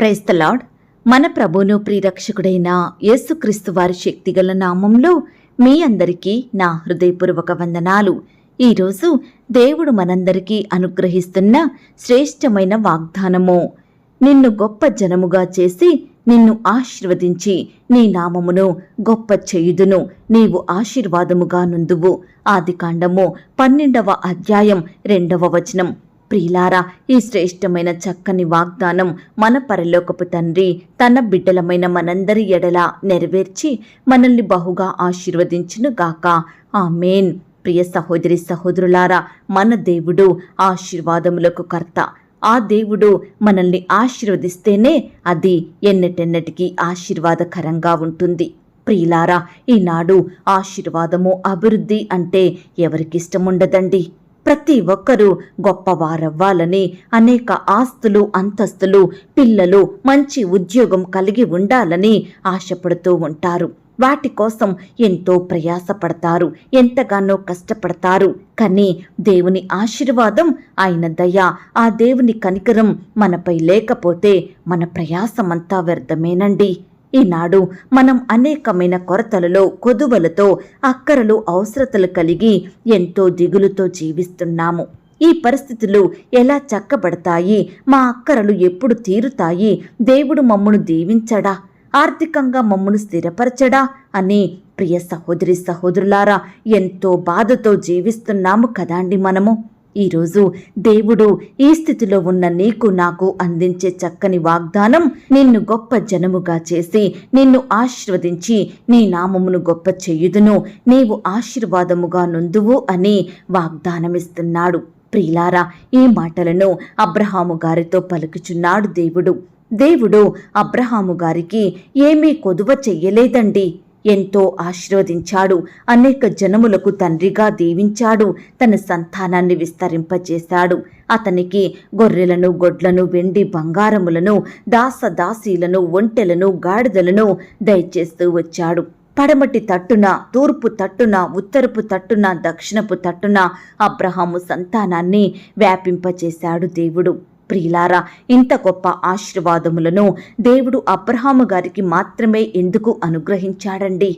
క్రైస్తలాడ్ మన ప్రభును ప్రియరక్షకుడైన యేసుక్రీస్తు వారి శక్తిగల నామంలో మీ అందరికీ నా హృదయపూర్వక వందనాలు. ఈరోజు దేవుడు మనందరికీ అనుగ్రహిస్తున్న శ్రేష్టమైన వాగ్దానము. నిన్ను గొప్ప జనముగా చేసి నిన్ను ఆశీర్వదించి నీ నామమును గొప్ప చేయుదును. నీవు ఆశీర్వాదముగా నుందువు ఆదికాండము పన్నెండవ అధ్యాయం రెండవ వచనం. ప్రియులారా ఈ శ్రేష్టమైన చక్కని వాగ్దానం మన పరలోకపు తండ్రి తన బిడ్డలమైన మనందరి ఎడల నెరవేర్చి మనల్ని బహుగా ఆశీర్వదించును గాక. ఆమేన్. ప్రియ సహోదరి సహోదరులారా మన దేవుడు ఆశీర్వాదములకు కర్త. ఆ దేవుడు మనల్ని ఆశీర్వదిస్తేనే అది ఎన్నటెన్నటికీ ఆశీర్వాదకరంగా ఉంటుంది. ప్రియులారా ఈనాడు ఆశీర్వాదము అభివృద్ధి అంటే ఎవరికిష్టముండదండి? ప్రతి ఒక్కరూ గొప్పవారవ్వాలని అనేక ఆస్తులు అంతస్తులు పిల్లలు మంచి ఉద్యోగం కలిగి ఉండాలని ఆశపడుతూ ఉంటారు. వాటి కోసం ఎంతో ప్రయాసపడతారు ఎంతగానో కష్టపడతారు. కానీ దేవుని ఆశీర్వాదం ఆయన దయ ఆ దేవుని కనికరం మనపై లేకపోతే మన ప్రయాసమంతా వ్యర్థమేనండి. ఈనాడు మనం అనేకమైన కొరతలలో కొదువలతో అక్కరలు అవసరతలు కలిగి ఎంతో దిగులుతో జీవిస్తున్నాము. ఈ పరిస్థితులు ఎలా చక్కబడతాయి? మా అక్కరలు ఎప్పుడు తీరుతాయి? దేవుడు మమ్మను దీవించడా? ఆర్థికంగా మమ్మను స్థిరపరచడా? అని ప్రియ సహోదరి సహోదరులారా ఎంతో బాధతో జీవిస్తున్నాము కదాండి మనము. ఈరోజు దేవుడు ఈ స్థితిలో ఉన్న నీకు నాకు అందించే చక్కని వాగ్దానం నిన్ను గొప్ప జనముగా చేసి నిన్ను ఆశీర్వదించి నీ నామమును గొప్ప చెయ్యుదును నీవు ఆశీర్వాదముగా నొందువు అని వాగ్దానమిస్తున్నాడు. ప్రియులారా ఈ మాటలను అబ్రహాము గారితో పలుకుచున్నాడు దేవుడు. దేవుడు అబ్రహాము గారికి ఏమీ కొదువ చెయ్యలేదండి. ఎంతో ఆశీర్వదించాడు. అనేక జనములకు తండ్రిగా దీవించాడు. తన సంతానాన్ని విస్తరింపజేశాడు. అతనికి గొర్రెలను గొడ్లను వెండి బంగారములను దాస దాసీలను ఒంటెలను గాడిదలను దయచేస్తూ వచ్చాడు. పడమటి తట్టున తూర్పు తట్టున ఉత్తరపు తట్టున దక్షిణపు తట్టున అబ్రహాము సంతానాన్ని వ్యాపింపచేశాడు దేవుడు. ప్రియులారా ఇంత గొప్ప ఆశీర్వాదములను దేవుడు అబ్రహాము గారికి మాత్రమే ఎందుకు అనుగ్రహించాడండి?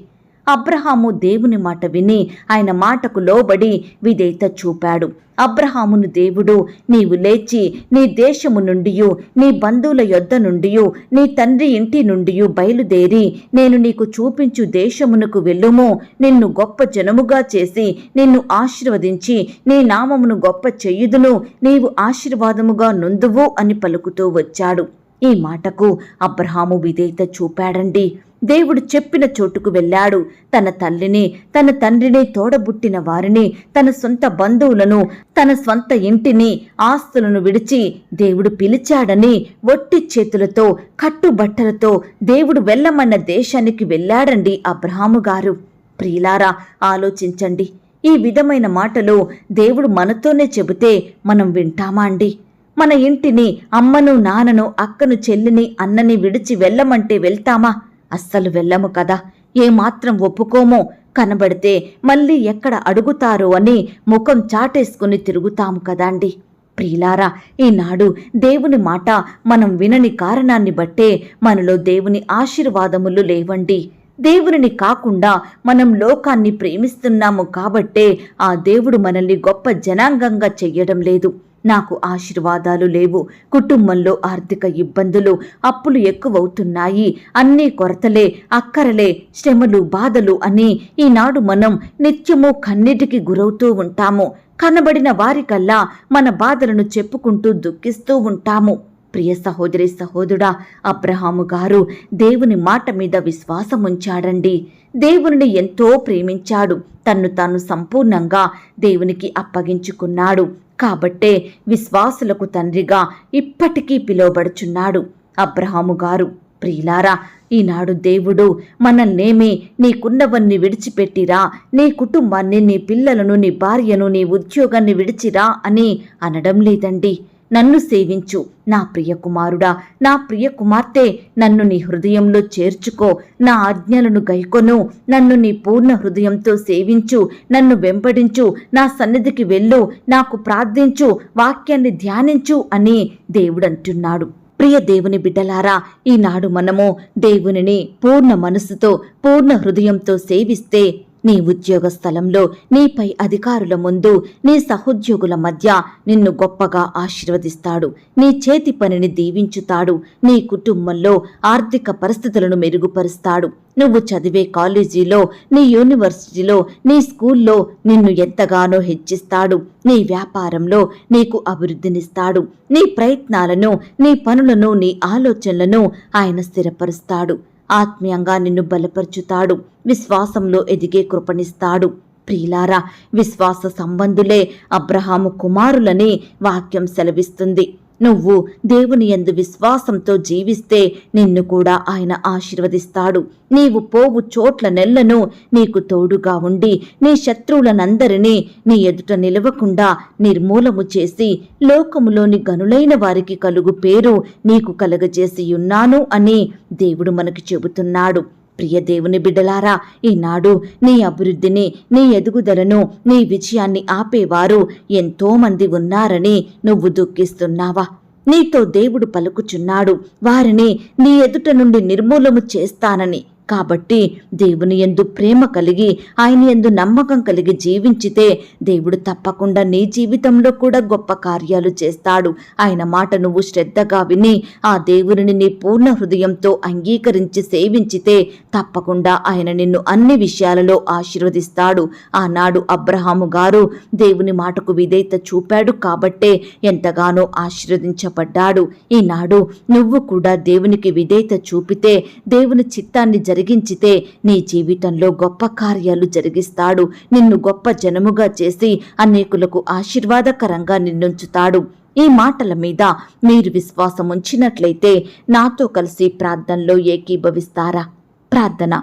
అబ్రహాము దేవుని మాట విని ఆయన మాటకు లోబడి విధేయత చూపాడు. అబ్రహామును దేవుడు నీవు లేచి నీ దేశము నుండి నీ బంధువుల యొద్ద నుండి నీ తండ్రి ఇంటి నుండి బయలుదేరి నేను నీకు చూపించు దేశమునకు వెళ్ళుము. నిన్ను గొప్ప జనముగా చేసి నిన్ను ఆశీర్వదించి నీ నామమును గొప్ప చెయ్యుదును నీవు ఆశీర్వాదముగా నుందువు అని పలుకుతూ వచ్చాడు. ఈ మాటకు అబ్రహాము విధేయత చూపాడండి. దేవుడు చెప్పిన చోటుకు వెళ్ళాడు. తన తల్లిని తన తండ్రిని తోడబుట్టిన వారిని తన సొంత బంధువులను తన స్వంత ఇంటిని ఆస్తులను విడిచి దేవుడు పిలిచాడని ఒట్టి చేతులతో కట్టుబట్టలతో దేవుడు వెళ్ళమన్న దేశానికి వెళ్ళాడండి అబ్రహాము గారు. ప్రియులారా ఆలోచించండి. ఈ విధమైన మాటలు దేవుడు మనతోనే చెబితే మనం వింటామా అండి? మన ఇంటిని అమ్మను నాన్నను అక్కను చెల్లిని అన్నని విడిచి వెళ్ళమంటే వెళ్తామా? అస్సలు వెళ్ళము కదా. ఏమాత్రం ఒప్పుకోమో? కనబడితే మళ్ళీ ఎక్కడ అడుగుతారో అని ముఖం చాటేసుకుని తిరుగుతాము కదాండి. ప్రియులారా ఈనాడు దేవుని మాట మనం వినని కారణాన్ని బట్టే మనలో దేవుని ఆశీర్వాదములు లేవండి. దేవునిని కాకుండా మనం లోకాన్ని ప్రేమిస్తున్నాము కాబట్టే ఆ దేవుడు మనల్ని గొప్ప జనాంగంగా చెయ్యడం లేదు. నాకు ఆశీర్వాదాలు లేవు. కుటుంబంలో ఆర్థిక ఇబ్బందులు అప్పులు ఎక్కువవుతున్నాయి. అన్నీ కొరతలే అక్కరలే శ్రమలు బాధలు అని ఈనాడు మనం నిత్యము కన్నిటికి గురవుతూ ఉంటాము. కనబడిన వారికల్లా మన బాధలను చెప్పుకుంటూ దుఃఖిస్తూ ఉంటాము. ప్రియ సహోదరి సహోదరుడా అబ్రహాము గారు దేవుని మాట మీద విశ్వాసముంచాడండి. దేవునిని ఎంతో ప్రేమించాడు. తన్ను తాను సంపూర్ణంగా దేవునికి అప్పగించుకున్నాడు. కాబట్టే విశ్వాసులకు తండ్రిగా ఇప్పటికీ పిలువబడుచున్నాడు అబ్రహాము గారు. ప్రియులారా ఈనాడు దేవుడు మనల్నేమి నీకున్నవన్నీ విడిచిపెట్టిరా నీ కుటుంబాన్ని నీ పిల్లలను నీ భార్యను నీ ఉద్యోగాన్ని విడిచిరా అని అనడం లేదండి. నన్ను సేవించు. నా ప్రియ కుమారుడా నా ప్రియ కుమార్తె నన్ను నీ హృదయంలో చేర్చుకో. నా ఆజ్ఞలను గైకొను. నన్ను నీ పూర్ణ హృదయంతో సేవించు. నన్ను వెంబడించు. నా సన్నిధికి వెళ్ళు. నాకు ప్రార్థించు. వాక్యాన్ని ధ్యానించు అని దేవుడంటున్నాడు. ప్రియ దేవుని బిడ్డలారా ఈనాడు మనము దేవునిని పూర్ణ మనసుతో పూర్ణ హృదయంతో సేవిస్తే నీ ఉద్యోగ స్థలంలో నీపై అధికారుల ముందు నీ సహోద్యోగుల మధ్య నిన్ను గొప్పగా ఆశీర్వదిస్తాడు. నీ చేతి పనిని దీవించుతాడు. నీ కుటుంబంలో ఆర్థిక పరిస్థితులను మెరుగుపరుస్తాడు. నువ్వు చదివే కాలేజీలో నీ యూనివర్సిటీలో నీ స్కూల్లో నిన్ను ఎంతగానో హెచ్చిస్తాడు. నీ వ్యాపారంలో నీకు అభివృద్ధినిస్తాడు. నీ ప్రయత్నాలను నీ పనులను నీ ఆలోచనలను ఆయన స్థిరపరుస్తాడు. ఆత్మీయంగా నిన్ను బలపరుచుతాడు. విశ్వాసంలో ఎదిగే కృపణిస్తాడు ప్రియులారా విశ్వాస సంబంధులే అబ్రహాము కుమారులని వాక్యం సెలవిస్తుంది. నువ్వు దేవుని ఎందు విశ్వాసంతో జీవిస్తే నిన్ను కూడా ఆయన ఆశీర్వదిస్తాడు. నీవు పోవు చోట్ల నెల్లను నీకు తోడుగా ఉండి నీ శత్రువులనందరినీ నీ ఎదుట నిలవకుండా నిర్మూలము చేసి లోకములోని గనులైన వారికి కలుగు పేరు నీకు కలగజేసి ఉన్నాను అని దేవుడు మనకు చెబుతున్నాడు. ప్రియ దేవుని బిడ్డలారా ఈనాడు నీ అభివృద్ధిని నీ ఎదుగుదలను నీ విజయాన్ని ఆపేవారు ఎంతో మంది ఉన్నారని నువ్వు దుఃఖిస్తున్నావా? నీతో దేవుడు పలుకుచున్నాడు. వారిని నీ ఎదుట నుండి నిర్మూలము చేస్తానని కాబట్టి దేవుని ఎందు ప్రేమ కలిగి ఆయన ఎందు నమ్మకం కలిగి జీవించితే దేవుడు తప్పకుండా నీ జీవితంలో కూడా గొప్ప కార్యాలు చేస్తాడు. ఆయన మాట నువ్వు శ్రద్ధగా విని ఆ దేవుని నీ పూర్ణ హృదయంతో అంగీకరించి సేవించితే తప్పకుండా ఆయన నిన్ను అన్ని విషయాలలో ఆశీర్వదిస్తాడు. ఆనాడు అబ్రహాము గారు దేవుని మాటకు విధేయత చూపాడు కాబట్టే ఎంతగానో ఆశీర్వదించబడ్డాడు. ఈనాడు నువ్వు కూడా దేవునికి విధేయత చూపితే దేవుని చిత్తాన్ని జరిగి జరిగించితే నీ జీవితంలో గొప్ప కార్యాలు జరిగిస్తాడు. నిన్ను గొప్ప జనముగా చేసి అనేకులకు ఆశీర్వాదకరంగా నిన్నుంచుతాడు. ఈ మాటల మీద మీరు విశ్వాసం ఉంచినట్లయితే నాతో కలిసి ప్రార్థనలో ఏకీభవిస్తారా? ప్రార్థన.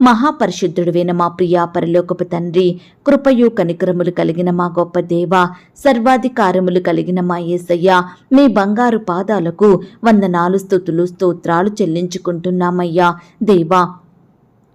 మహాపరిశుద్ధుడువైన మా ప్రియా పరలోకపు తండ్రి కృపయు కనికరములు కలిగిన మా గొప్ప దేవ సర్వాధికారములు కలిగిన మా యేసయ్య మీ బంగారు పాదాలకు వందనాలు స్థుతులు స్తోత్రాలు చెల్లించుకుంటున్నామయ్యా. దేవా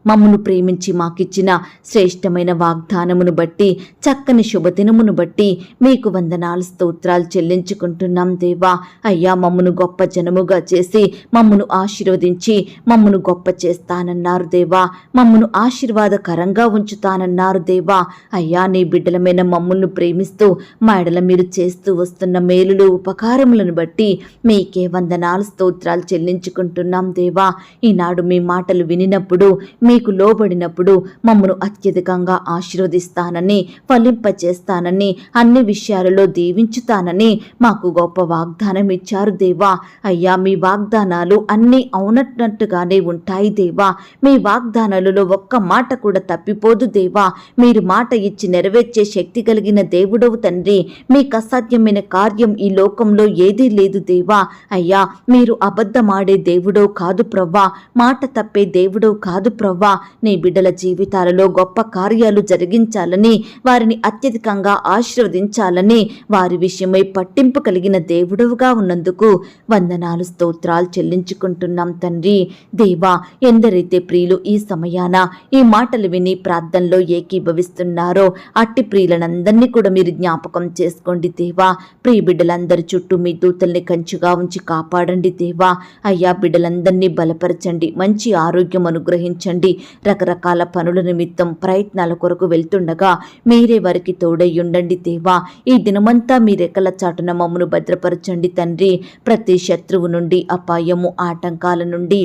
మమ్మను ప్రేమించి మాకిచ్చిన శ్రేష్టమైన వాగ్దానమును బట్టి చక్కని శుభదినమును బట్టి మీకు వందనాలు స్తోత్రాలు చెల్లించుకుంటున్నాం దేవా. అయ్యా మమ్మను గొప్ప జనముగా చేసి మమ్మను ఆశీర్వదించి మమ్మను గొప్ప చేస్తానన్నారు దేవా. మమ్మను ఆశీర్వాదకరంగా ఉంచుతానన్నారు దేవా. అయ్యా నీ బిడ్డలమైన మమ్మల్ని ప్రేమిస్తూ మా ఎడల మీరు చేస్తూ వస్తున్న మేలులు ఉపకారములను బట్టి మీకే వందనాలు స్తోత్రాలు చెల్లించుకుంటున్నాం దేవా. ఈనాడు మీ మాటలు వినినప్పుడు మీకు లోబడినప్పుడు మమ్మను అత్యధికంగా ఆశీర్వదిస్తానని ఫలింపచేస్తానని అన్ని విషయాలలో దీవించుతానని మాకు గొప్ప వాగ్దానం ఇచ్చారు దేవా. అయ్యా మీ వాగ్దానాలు అన్నీ అవునట్టుగానే ఉంటాయి దేవా. మీ వాగ్దానాలలో ఒక్క మాట కూడా తప్పిపోదు దేవా. మీరు మాట ఇచ్చి నెరవేర్చే శక్తి కలిగిన దేవుడవు తండ్రి. మీకు అసాధ్యమైన కార్యం ఈ లోకంలో ఏదీ లేదు దేవా. అయ్యా మీరు అబద్ధమాడే దేవుడో కాదు ప్రవ్వా. మాట తప్పే దేవుడో కాదు ప్రవ్వా. నీ బిడ్డల జీవితాలలో గొప్ప కార్యాలు జరిగించాలని వారిని అత్యధికంగా ఆశీర్వదించాలని వారి విషయమై పట్టింపు కలిగిన దేవుడవుగా ఉన్నందుకు వందనాలు స్తోత్రాలు చెల్లించుకుంటున్నాం తండ్రి. దేవా ఎందరైతే ప్రియులు ఈ సమయాన ఈ మాటలు విని ప్రార్థనలో ఏకీభవిస్తున్నారో అట్టి ప్రియులనందరినీ కూడా మీరు జ్ఞాపకం చేసుకోండి దేవా. ప్రియ బిడ్డలందరి చుట్టూ మీ దూతల్ని కంచుగా ఉంచి కాపాడండి దేవా. అయ్యా బిడ్డలందరినీ బలపరచండి మంచి ఆరోగ్యం అనుగ్రహించండి. రకరకాల పనుల నిమిత్తం ప్రయత్నాల కొరకు వెళ్తుండగా మీరే వారికి తోడయ్యుండండి దేవా. ఈ దినమంతా మీ రెక్కల చాటున మమ్మను భద్రపరచండి తండ్రి. ప్రతి శత్రువు నుండి అపాయము ఆటంకాల నుండి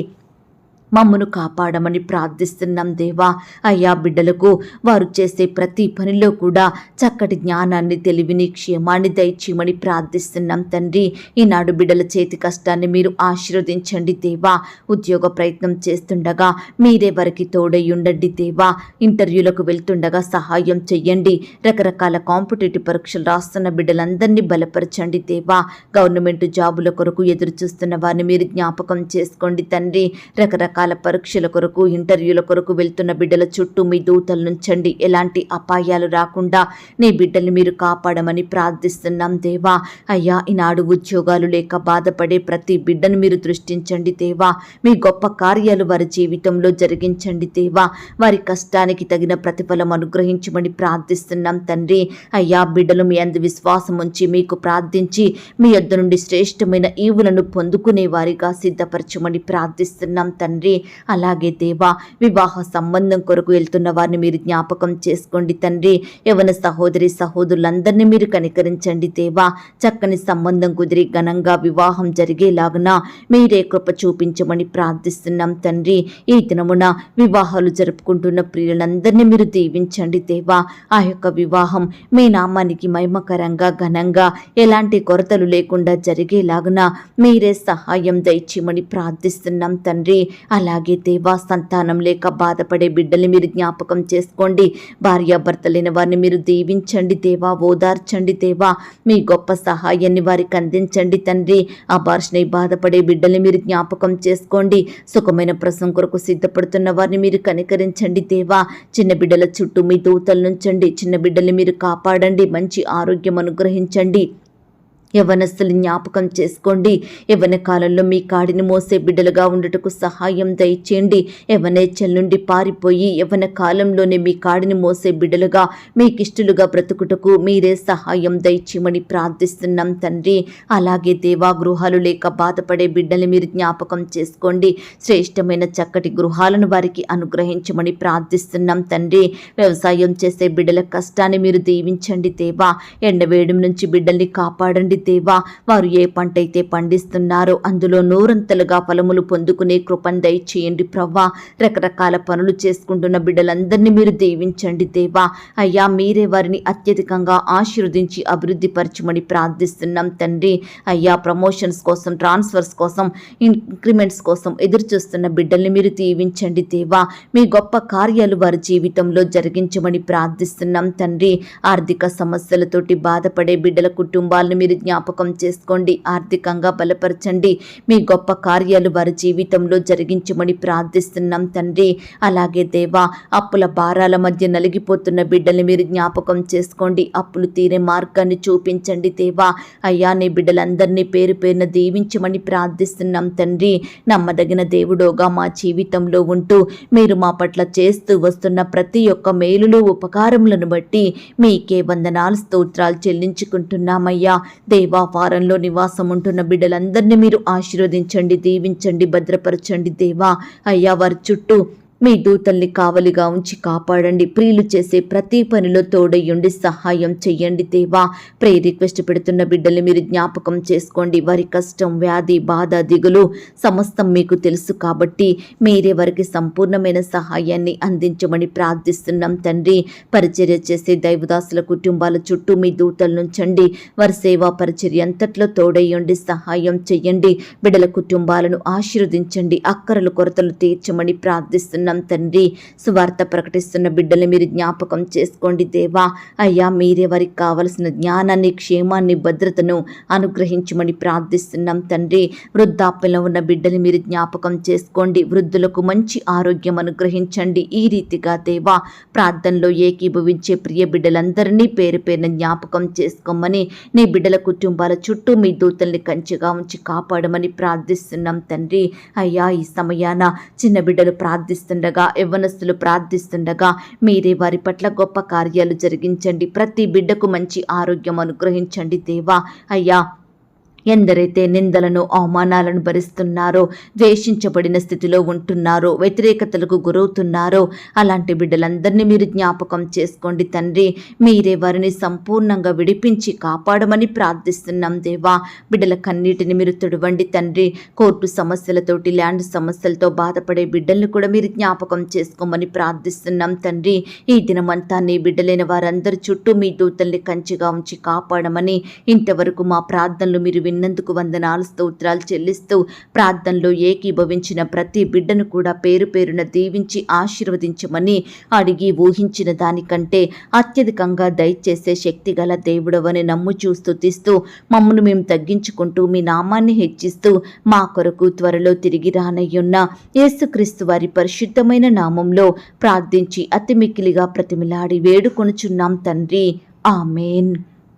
మమ్మను కాపాడమని ప్రార్థిస్తున్నాం దేవా. అయ్యా బిడ్డలకు వారు చేసే ప్రతి పనిలో కూడా చక్కటి జ్ఞానాన్ని తెలివిని క్షేమాన్ని దయచేయమని ప్రార్థిస్తున్నాం తండ్రి. ఈనాడు బిడ్డల చేతి కష్టాన్ని మీరు ఆశీర్వదించండి దేవా. ఉద్యోగ ప్రయత్నం చేస్తుండగా మీరే వారికి తోడై ఉండండి దేవా. ఇంటర్వ్యూలకు వెళ్తుండగా సహాయం చెయ్యండి. రకరకాల కాంపిటేటివ్ పరీక్షలు రాస్తున్న బిడ్డలందరినీ బలపరచండి దేవా. గవర్నమెంట్ జాబుల కొరకు ఎదురు చూస్తున్న వారిని మీరు జ్ఞాపకం చేసుకోండి తండ్రి. రకరకాల రకాల పరీక్షల కొరకు ఇంటర్వ్యూల కొరకు వెళ్తున్న బిడ్డల చుట్టూ మీ దూతలు నుంచండి. ఎలాంటి అపాయాలు రాకుండా నీ బిడ్డల్ని మీరు కాపాడమని ప్రార్థిస్తున్నాం దేవా. అయ్యా ఈనాడు ఉద్యోగాలు లేక బాధపడే ప్రతి బిడ్డను మీరు దృష్టించండి దేవా. మీ గొప్ప కార్యాలు వారి జీవితంలో జరిగించండి దేవా. వారి కష్టానికి తగిన ప్రతిఫలం అనుగ్రహించమని ప్రార్థిస్తున్నాం తండ్రి. అయ్యా బిడ్డలు మీ అందు విశ్వాసం ఉంచి మీకు ప్రార్థించి మీ యొద్ద నుండి శ్రేష్టమైన ఈవులను పొందుకునే వారిగా సిద్ధపరచమని ప్రార్థిస్తున్నాం తండ్రి. అలాగే దేవా వివాహ సంబంధం కొరకు వెళ్తున్న వారిని మీరు జ్ఞాపకం చేసుకోండి తండ్రి. యవన సహోదరి సహోదరులందరినీ మీరు కనికరించండి దేవా. చక్కని సంబంధం కుదిరి ఘనంగా వివాహం జరిగేలాగున మీరే కృప చూపించమని ప్రార్థిస్తున్నాం తండ్రి. ఈ దినమున వివాహాలు జరుపుకుంటున్న ప్రియులందరినీ మీరు దీవించండి దేవా. ఆ యొక్క వివాహం మీ నామానికి మహిమకరంగా ఘనంగా ఎలాంటి కొరతలు లేకుండా జరిగేలాగున మీరే సహాయం దయచేయమని ప్రార్థిస్తున్నాం తండ్రి. అలాగే దేవా సంతానం లేక బాధపడే బిడ్డల్ని మీరు జ్ఞాపకం చేసుకోండి. భార్యాభర్తలైన వారిని మీరు దీవించండి. దేవా ఓదార్చండి దేవా. మీ గొప్ప సహాయాన్ని వారికి అందించండి తండ్రి. ఆ భాషని బాధపడే బిడ్డల్ని మీరు జ్ఞాపకం చేసుకోండి. సుఖమైన ప్రసం కొరకు సిద్ధపడుతున్న వారిని మీరు కనికరించండి దేవా. చిన్న బిడ్డల చుట్టూ మీ దూతలు నుంచండి చిన్న బిడ్డల్ని మీరు కాపాడండి. మంచి ఆరోగ్యం అనుగ్రహించండి. యవనస్తులు జ్ఞాపకం చేసుకోండి. యవన కాలంలో మీ కాడిని మోసే బిడ్డలుగా ఉండటకు సహాయం దయచేయండి. యవనేచ్చల నుండి పారిపోయి యవన కాలంలోనే మీ కాడిని మోసే బిడ్డలుగా మీకిష్టులుగా బ్రతుకుటకు మీరే సహాయం దయచేయమని ప్రార్థిస్తున్నాం తండ్రి. అలాగే దేవా గృహాలు లేక బాధపడే బిడ్డల్ని మీరు జ్ఞాపకం చేసుకోండి. శ్రేష్టమైన చక్కటి గృహాలను వారికి అనుగ్రహించమని ప్రార్థిస్తున్నాం తండ్రి. వ్యవసాయం చేసే బిడ్డల కష్టాన్ని మీరు దీవించండి దేవా. ఎండవేయడం నుంచి బిడ్డల్ని కాపాడండి దేవా వారు ఏ పంట అయితే పండిస్తున్నారో అందులో నూరంతలుగా ఫలములు పొందుకునే కృపను దయచేయండి ప్రవ్వా. రకరకాల పనులు చేసుకుంటున్న బిడ్డలందరినీ మీరు దీవించండి దేవా. అయ్యా మీరే వారిని అత్యధికంగా ఆశీర్వదించి అభివృద్ధి పరచమని ప్రార్థిస్తున్నాం తండ్రి. అయ్యా ప్రమోషన్స్ కోసం ట్రాన్స్ఫర్స్ కోసం ఇంక్రిమెంట్స్ కోసం ఎదురు చూస్తున్న బిడ్డల్ని మీరు దీవించండి దేవా. మీ గొప్ప కార్యాలు వారి జీవితంలో జరిగించమని ప్రార్థిస్తున్నాం తండ్రి. ఆర్థిక సమస్యలతోటి బాధపడే బిడ్డల కుటుంబాలను మీరు జ్ఞాపకం చేసుకోండి ఆర్థికంగా బలపరచండి. మీ గొప్ప కార్యాలు వారి జీవితంలో జరిగించమని ప్రార్థిస్తున్నాం తండ్రి. అలాగే దేవా అప్పుల భారాల మధ్య నలిగిపోతున్న బిడ్డల్ని మీరు జ్ఞాపకం చేసుకోండి. అప్పులు తీరే మార్గాన్ని చూపించండి దేవా. అయ్యా నీ బిడ్డలందరినీ పేరు పేరున దీవించమని ప్రార్థిస్తున్నాం తండ్రి. నమ్మదగిన దేవుడోగా మా జీవితంలో ఉంటూ మీరు మా పట్ల చేస్తూ వస్తున్న ప్రతి ఒక్క మేలులు ఉపకారములను బట్టి మీకే వందనాలు స్తోత్రాలు చెల్లించుకుంటున్నామయ్యా. దేవా వారంలో నివాసం ఉంటున్న బిడ్డలందరినీ మీరు ఆశీర్వదించండి దీవించండి భద్రపరచండి దేవా. అయ్యా వారి చుట్టూ మీ దూతల్ని కావలిగా ఉంచి కాపాడండి. ప్రియులు చేసే ప్రతి పనిలో తోడయ్యుండి సహాయం చెయ్యండి దేవా. ప్రే రిక్వెస్ట్ పెడుతున్న బిడ్డల్ని మీరు జ్ఞాపకం చేసుకోండి. వారి కష్టం వ్యాధి బాధ దిగులు సమస్తం మీకు తెలుసు కాబట్టి మీరే వారికి సంపూర్ణమైన సహాయాన్ని అందించమని ప్రార్థిస్తున్నాం తండ్రి. పరిచర్య చేసే దైవదాసుల కుటుంబాల చుట్టూ మీ దూతలు నుంచండి. వారి సేవా పరిచర్య అంతట్లో తోడయ్యండి సహాయం చెయ్యండి. బిడ్డల కుటుంబాలను ఆశీర్వదించండి. అక్కరలు కొరతలు తీర్చమని ప్రార్థిస్తున్నాం. తండ్రి. సువార్త ప్రకటిస్తున్న బిడ్డలు మీరు జ్ఞాపకం చేసుకోండి దేవా. అయ్యా మీరే వారికి కావలసిన జ్ఞానాన్ని క్షేమాన్ని భద్రతను అనుగ్రహించమని ప్రార్థిస్తున్నాం తండ్రి. వృద్ధాప్యంలో ఉన్న బిడ్డలు మీరు జ్ఞాపకం చేసుకోండి. వృద్ధులకు మంచి ఆరోగ్యం అనుగ్రహించండి ఈ రీతిగా దేవా. ప్రార్థనలో ఏకీభవించే ప్రియ బిడ్డలందరినీ పేరు పేరున జ్ఞాపకం చేసుకోమని నీ బిడ్డల కుటుంబాల చుట్టూ మీ దూతల్ని కంచెగా ఉంచి కాపాడమని ప్రార్థిస్తున్నాం తండ్రి. అయ్యా ఈ సమయాన చిన్న బిడ్డలు ప్రార్థిస్తున్న ప్రార్థిస్తుండగా యవ్వనస్తులు ప్రార్థిస్తుండగా మీరే వారి పట్ల గొప్ప కార్యాలు జరిగించండి. ప్రతి బిడ్డకు మంచి ఆరోగ్యం అనుగ్రహించండి దేవా. అయ్యా ఎందరైతే నిందలను అవమానాలను భరిస్తున్నారో ద్వేషించబడిన స్థితిలో ఉంటున్నారో వ్యతిరేకతలకు గురవుతున్నారో అలాంటి బిడ్డలందరినీ మీరు జ్ఞాపకం చేసుకోండి తండ్రి. మీరే వారిని సంపూర్ణంగా విడిపించి కాపాడమని ప్రార్థిస్తున్నాం దేవా. బిడ్డల కన్నీటిని మీరు తుడవండి తండ్రి. కోర్టు సమస్యలతోటి ల్యాండ్ సమస్యలతో బాధపడే బిడ్డల్ని కూడా మీరు జ్ఞాపకం చేసుకోమని ప్రార్థిస్తున్నాం తండ్రి. ఈ దినమంతా నీ బిడ్డలైన వారందరి చుట్టూ మీ దూతల్ని కంచిగా ఉంచి కాపాడమని ఇంతవరకు మా ప్రార్థనలు మీరు విన్న విన్నందుకు వందనాలు స్తోత్రాలు చెల్లిస్తూ ప్రార్థనలో ఏకీభవించిన ప్రతి బిడ్డను కూడా పేరు పేరున దీవించి ఆశీర్వదించమని అడిగి ఊహించిన దానికంటే అత్యధికంగా దయచేసే శక్తి గల దేవుడవని నమ్ము చూస్తూ తీస్తూ మమ్మను మేము తగ్గించుకుంటూ మీ నామాన్ని హెచ్చిస్తూ మా కొరకు త్వరలో తిరిగి రానయ్యున్న యేసుక్రీస్తు వారి పరిశుద్ధమైన నామంలో ప్రార్థించి అతి మిక్కిలిగా ప్రతిమిలాడి వేడుకొనుచున్నాం తండ్రి. ఆమెన్.